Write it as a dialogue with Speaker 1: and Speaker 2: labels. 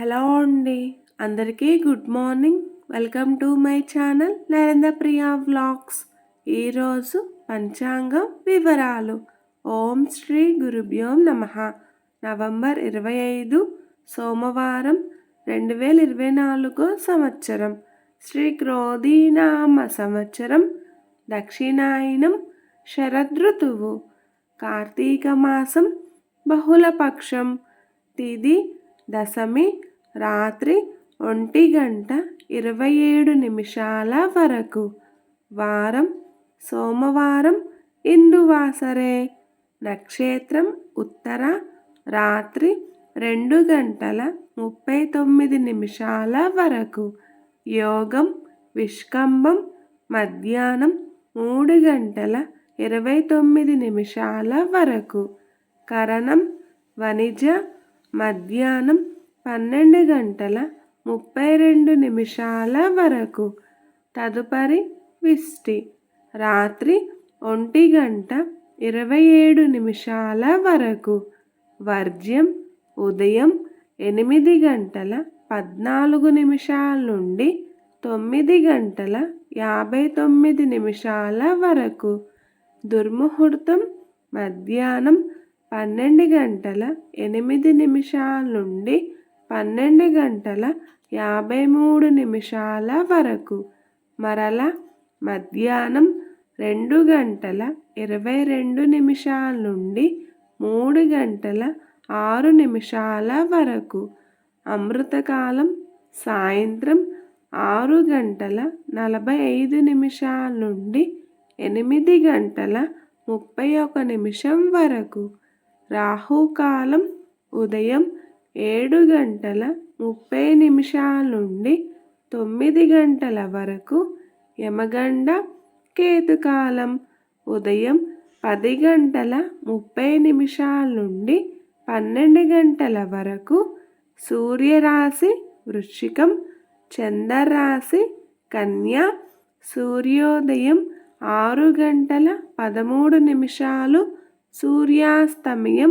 Speaker 1: Hello అండి. అందరికీ good morning. Welcome to my channel Narendra Priya vlogs. ఈరోజు పంచాంగం వివరాలు. ఓం శ్రీ గురుభ్యోం నమ. నవంబర్ ఇరవై ఐదు సోమవారం రెండు వేల ఇరవై నాలుగో సంవత్సరం. శ్రీ క్రోధీనామ సంవత్సరం. దక్షిణాయనం శరదృతువు కార్తీక మాసం బహుళపక్షం. తిది దశమి రాత్రి ఒంటి గంట ఇరవై ఏడు నిమిషాల వరకు. వారం సోమవారం ఇందువాసరే. నక్షత్రం ఉత్తర రాత్రి రెండు గంటల ముప్పై తొమ్మిది నిమిషాల వరకు. యోగం విష్కంభం మధ్యాహ్నం మూడు గంటల ఇరవై తొమ్మిది నిమిషాల వరకు. కరణం వణిజ మధ్యాహ్నం పన్నెండు గంటల ముప్పై రెండు నిమిషాల వరకు. తదుపరి విష్టి రాత్రి ఒంటి గంట ఇరవై ఏడు నిమిషాల వరకు. వర్జ్యం ఉదయం ఎనిమిది గంటల పద్నాలుగు నిమిషాల నుండి తొమ్మిది గంటల యాభై తొమ్మిది నిమిషాల వరకు. దుర్ముహూర్తం మధ్యాహ్నం పన్నెండు గంటల ఎనిమిది నిమిషాల నుండి పన్నెండు గంటల యాభై మూడు నిమిషాల వరకు. మరల మధ్యాహ్నం రెండు గంటల ఇరవై రెండు నిమిషాల నుండి మూడు గంటల ఆరు నిమిషాల వరకు. అమృతకాలం సాయంత్రం ఆరు గంటల నలభై ఐదు నిమిషాల నుండి ఎనిమిది గంటల ముప్పై ఒక నిమిషం వరకు. రాహుకాలం ఉదయం ఏడు గంటల ముప్పై నిమిషాల నుండి తొమ్మిది గంటల వరకు యమగండ కేతుకాలం ఉదయం పది గంటల ముప్పై నిమిషాల నుండి పన్నెండు గంటల వరకు సూర్యరాశి వృశ్చికం చంద్రరాశి కన్య సూర్యోదయం ఆరు గంటల పదమూడు నిమిషాలు సూర్యాస్తమయం